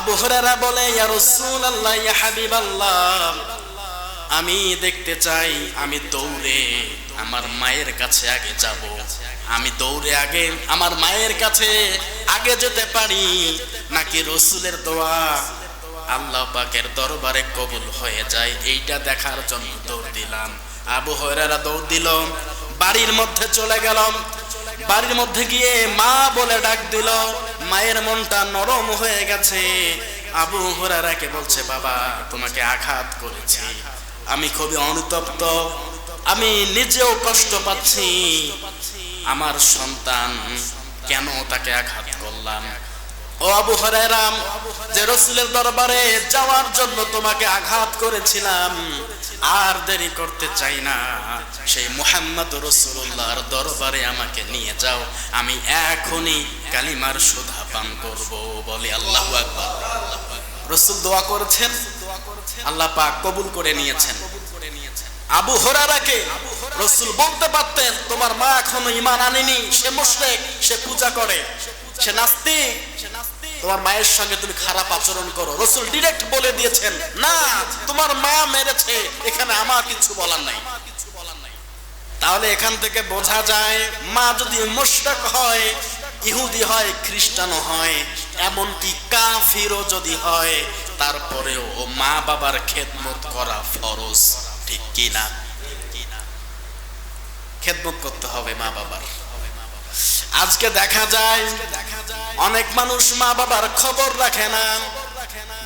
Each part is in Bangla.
আবু হুরায়রা বলে, ইয়া রাসূলুল্লাহ, ইয়া হাবিবাল্লাহ, আমি দেখতে চাই আমি দৌড়ে আমার মায়ের কাছে আগে যাব। আমি দৌড়ে আগে আমার মায়ের কাছে আগে যেতে পারি। নাকি রসুলের দোয়া আল্লাহ পাকের দরবারে কবুল হয়ে যায়? এইটা দেখার জন্য দৌড় দিলাম। আবু হয়রারা দৌড় দিল, বাড়ির মধ্যে চলে গেলাম। বাড়ির মধ্যে গিয়ে মা বলে ডাক দিল মায়ের মনটা নরম হয়ে গেছে। আবু হরারাকে বলছে, বাবা, তোমাকে আঘাত করেছি। আমি খুবই অনুতপ্ত। আমি নিজেও কষ্ট পাচ্ছি। আমার সন্তান কেন তাকে আঘাত করলাম? ও আবু যে রসুলের দরবারে যাওয়ার জন্য তোমাকে আঘাত করেছিলাম, আর দেরি করতে চাই না। সেই মুহাম্মদ দরবারে আমাকে নিয়ে যাও, আমি এখনই কালিমার সুধা পান করব বলে আল্লাহ রসুল দোয়া করেছেন, আল্লাহ পাক কবুল করে নিয়েছেন। আবু হরারাকে রসুল বলতে পারতেন, তোমার মা এখনও ইমান আনেনি, সে মুশরিক, সে পূজা করে, সে নাস্তিক তোমার মায়ের সঙ্গে তুমি খারাপ আচরণ করো। রসুল ডিরেক্ট বলে দিয়েছেন, না, তোমার মা মেরেছে, এখানে আমার কিছু বলার নাই। তাহলে এখান থেকে বোঝা যায়, মা যদি মোশরাক হয়, ইহুদি হয়, খ্রিস্টানও হয়, এমনকি কাফিরও যদি হয়, তারপরেও ও মা বাবার খেদমত করা ফরজ ঠিক কি না? খেদমত করতে হবে মা বাবার। আজকে দেখা যায় অনেক মানুষ মা বাবার খবর রাখে না।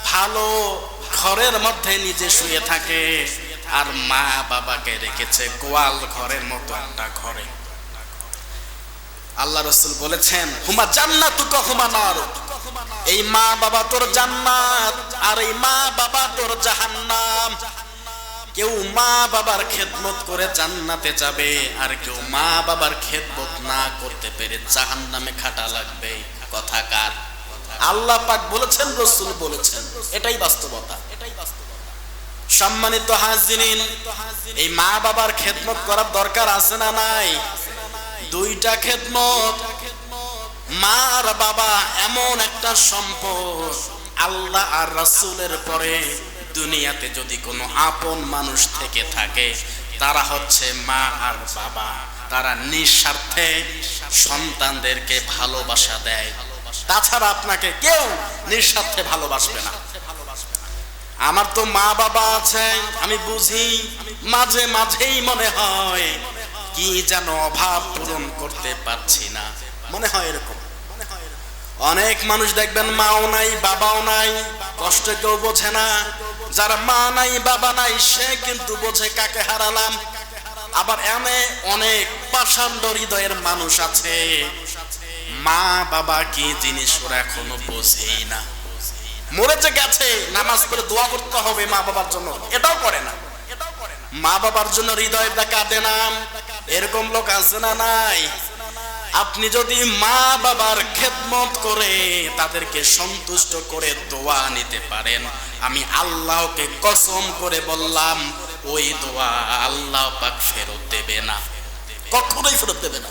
ভালো ঘরের মধ্যে নিজে শুয়ে থাকে আর মা বাবাকে রেখেছে গোয়াল ঘরের মতো একটা ঘরে। আল্লাহ রসুল বলেছেন, হুমা জান্নাত হুমা নার। এই মা বাবা তোর জান্নাত আর এই মা বাবা তোর জাহান্নাম। কেউ মা বাবার খেদমত করে জান্নাতে যাবে, আর কেউ মা বাবার খেদমত না করতে পেরে জাহান্নামে খাটা লাগবে। কথা কার? আল্লাহ পাক বলেছেন, রসুল বলেছেন। এটাই বাস্তবতা। এটাই বাস্তবতা সম্মানিত হাজিরিন, এই মা বাবার খেদমত করার দরকার আছে না নাই? দুইটা খেদমত। মা আর বাবা এমন একটা সম্পদ, আল্লাহ আর রাসূলের পরে দুনিয়াতে যদি কোনো আপন মানুষ থেকে থাকে, তারা হচ্ছে মা আর বাবা। তারা নিঃস্বার্থে সন্তানদেরকে ভালোবাসা দেয়। তাছাড়া আপনাকে কেউ নিঃস্বার্থে ভালোবাসবে না। আমার তো মা বাবা আছে, আমি বুঝি, মাঝে মাঝেই মনে হয়, কি যেন অভাব পূরণ করতে পারছি না। মনে হয় এরকম। অনেক মানুষ দেখবেন মাও নাই, বাবাও নাই, কষ্ট কেউ বোঝে না। যার মা নাই, বাবা নাই, সে কিন্তু বোঝে কাকে হারালাম। আবার এমে অনেক পাষাণ্ড হৃদয়ের মানুষ আছে। মা, বাবা কি জিনিস ওরা এখনও বোঝেই না। মরেছে গেছে, নামাজ পড়ে দোয়া করতে হবে মা বাবার জন্য। এটাও করে না। মা বাবার জন্য হৃদয়টা কাঁদে না এরকম লোক আছে না নাই? আপনি যদি মা বাবার খেদমত করে তাদেরকে সন্তুষ্ট করে দোয়া নিতে পারেন, আমি আল্লাহকে কসম করে বললাম, ওই দোয়া আল্লাহ পাক ফেরত দেবে না। কখনোই ফেরত দেবে না।